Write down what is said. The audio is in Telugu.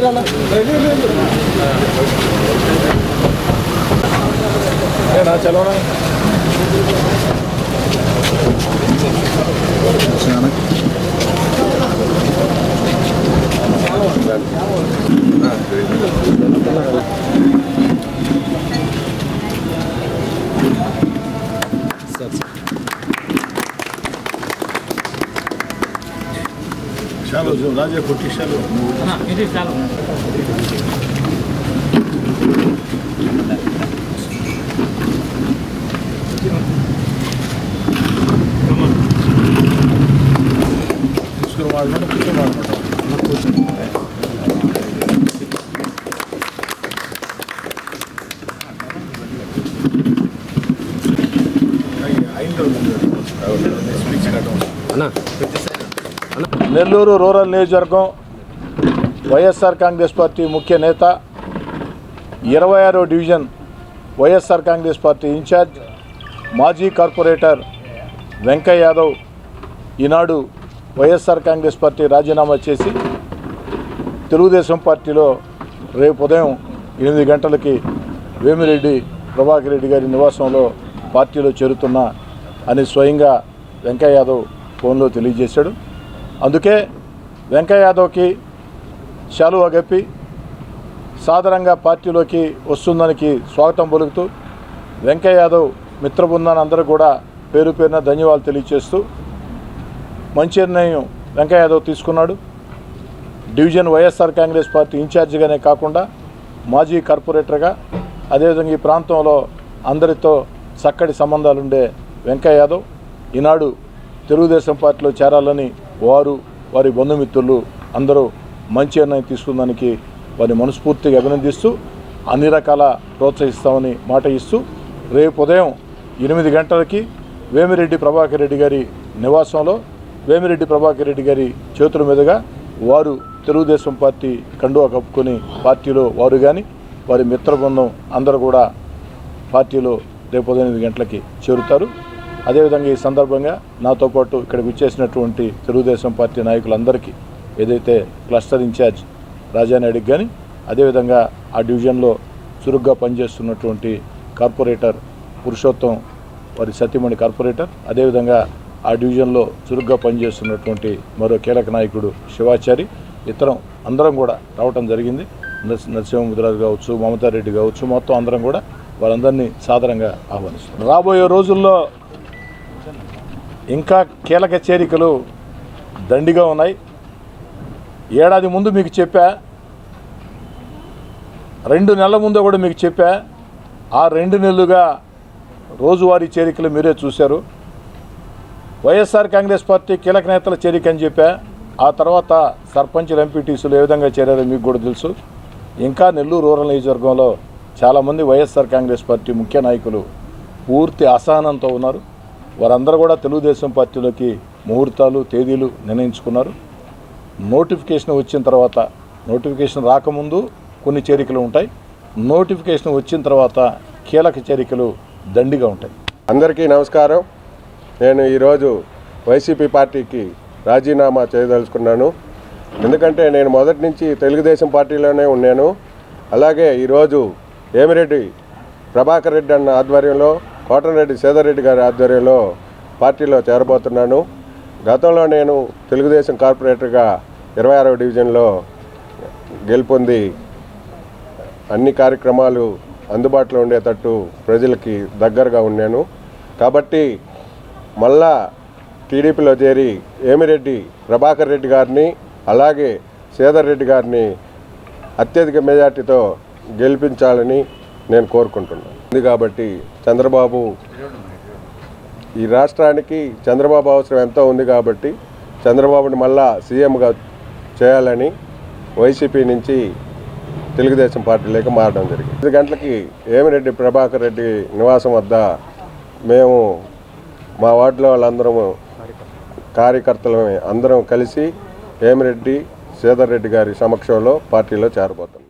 പേരാണ് चलो ना ચાલો જો રાજે ખોટી ચાલો ના એ ચાલો ಅಣ್ಣ నెల్లూరు రూరల్ నియోజకవర్గం వైఎస్ఆర్ కాంగ్రెస్ పార్టీ ముఖ్య నేత ఇరవై ఆరో division YSR Congress party incharge మాజీ కార్పొరేటర్ వెంకయ్య యాదవ్ ఈనాడు వైఎస్ఆర్ కాంగ్రెస్ పార్టీ రాజీనామా చేసి తెలుగుదేశం పార్టీలో రేపు ఉదయం ఎనిమిది గంటలకి వేమిరెడ్డి ప్రభాకర్ రెడ్డి గారి నివాసంలో పార్టీలో చేరుతున్నా అని స్వయంగా వెంకయ్య యాదవ్ ఫోన్లో తెలియజేశాడు. అందుకే వెంకయ్య యాదవ్కి శాలువా గప్పి సాదరంగా పార్టీలోకి వస్తుందానికి స్వాగతం పలుకుతూ వెంకయ్య యాదవ్ మిత్రబృందాన్ని అందరూ కూడా పేరు పేరున ధన్యవాదాలు తెలియజేస్తూ మంచి నిర్ణయం వెంకయ్య యాదవ్ తీసుకున్నాడు. డివిజన్ వైఎస్ఆర్ కాంగ్రెస్ పార్టీ ఇన్ఛార్జిగానే కాకుండా మాజీ కార్పొరేటర్గా అదేవిధంగా ఈ ప్రాంతంలో అందరితో చక్కటి సంబంధాలుండే వెంకయ్య యాదవ్ ఈనాడు తెలుగుదేశం పార్టీలో చేరాలని వారు వారి బంధుమిత్రులు అందరూ మంచి నిర్ణయం తీసుకున్నదానికి వారిని మనస్ఫూర్తిగా అభినందిస్తూ అన్ని రకాల ప్రోత్సహిస్తామని మాట ఇస్తూ రేపు ఉదయం ఎనిమిది గంటలకి వేమిరెడ్డి ప్రభాకర్ రెడ్డి గారి నివాసంలో వేమిరెడ్డి ప్రభాకర్ రెడ్డి గారి చేతుల మీదుగా వారు తెలుగుదేశం పార్టీ కండువా కప్పుకొని పార్టీలో వారు కానీ వారి మిత్ర బృందం అందరూ కూడా పార్టీలో రేపు పద్దెనిమిది ఎనిమిది గంటలకి చేరుతారు. అదేవిధంగా ఈ సందర్భంగా నాతో పాటు ఇక్కడ విచ్చేసినటువంటి తెలుగుదేశం పార్టీ నాయకులందరికీ ఏదైతే క్లస్టర్ ఇన్ఛార్జ్ రాజానాయుడికి కానీ అదేవిధంగా ఆ డివిజన్లో చురుగ్గా పనిచేస్తున్నటువంటి కార్పొరేటర్ పురుషోత్తం వారి సతీమణి కార్పొరేటర్ అదేవిధంగా ఆ డివిజన్లో చురుగ్గా పనిచేస్తున్నటువంటి మరో కీలక నాయకుడు శివాచారి ఇతరం అందరం కూడా రావటం జరిగింది. నరసింహముద్రాజు కావచ్చు మమతారెడ్డి కావచ్చు మొత్తం అందరం కూడా వారందరినీ సాధారణంగా ఆహ్వానిస్తారు రాబోయే రోజుల్లో ఇంకా కీలక చేరికలు దండిగా ఉన్నాయి. ఏడాది ముందు మీకు చెప్పా రెండు నెలల ముందు కూడా మీకు చెప్పా ఆ రెండు నెలలుగా రోజువారీ చేరికలు మీరే చూశారు. వైఎస్ఆర్ కాంగ్రెస్ పార్టీ కీలక నేతల చేరిక అని చెప్పా ఆ తర్వాత సర్పంచులు ఎంపీటీసీలు ఏ విధంగా చేరారో మీకు కూడా తెలుసు. ఇంకా నెల్లూరు రూరల్ నియోజకవర్గంలో చాలామంది వైఎస్ఆర్ కాంగ్రెస్ పార్టీ ముఖ్య నాయకులు పూర్తి అసహనంతో ఉన్నారు. వారందరూ కూడా తెలుగుదేశం పార్టీలోకి ముహూర్తాలు తేదీలు నిర్ణయించుకున్నారు. నోటిఫికేషన్ వచ్చిన తర్వాత నోటిఫికేషన్ రాకముందు కొన్ని చేరికలు ఉంటాయి. నోటిఫికేషన్ వచ్చిన తర్వాత కీలక చేరికలు దండిగా ఉంటాయి. అందరికీ నమస్కారం. నేను ఈరోజు వైసీపీ పార్టీకి రాజీనామా చేయదలుచుకున్నాను. ఎందుకంటే నేను మొదటి నుంచి తెలుగుదేశం పార్టీలోనే ఉన్నాను. అలాగే ఈరోజు ఏమిరెడ్డి ప్రభాకర్ రెడ్డి అన్న ఆధ్వర్యంలో కోటరెడ్డి సేదరెడ్డి గారి ఆధ్వర్యంలో పార్టీలో చేరబోతున్నాను. గతంలో నేను తెలుగుదేశం కార్పొరేటర్గా ఇరవై ఆరవ డివిజన్లో గెలుపొంది అన్ని కార్యక్రమాలు అందుబాటులో ఉండేటట్టు ప్రజలకి దగ్గరగా ఉన్నాను. కాబట్టి మళ్ళా టీడీపీలో చేరి ఏమిరెడ్డి ప్రభాకర్ రెడ్డి గారిని అలాగే సేదర్ రెడ్డి గారిని అత్యధిక మెజార్టీతో గెలిపించాలని నేను కోరుకుంటున్నాను. ఉంది కాబట్టి చంద్రబాబు ఈ రాష్ట్రానికి చంద్రబాబు అవసరం ఎంతో ఉంది కాబట్టి చంద్రబాబుని మళ్ళా సీఎంగా చేయాలని వైసీపీ నుంచి తెలుగుదేశం పార్టీలోకి మారడం జరిగింది. ఐదు గంటలకి ఏమిరెడ్డి ప్రభాకర్ రెడ్డి నివాసం వద్ద మేము మా వార్డులో వాళ్ళందరము కార్యకర్తలమే అందరం కలిసి ఏమిరెడ్డి సేదర్ రెడ్డి గారి సమక్షంలో పార్టీలో చేరబోతున్నాం.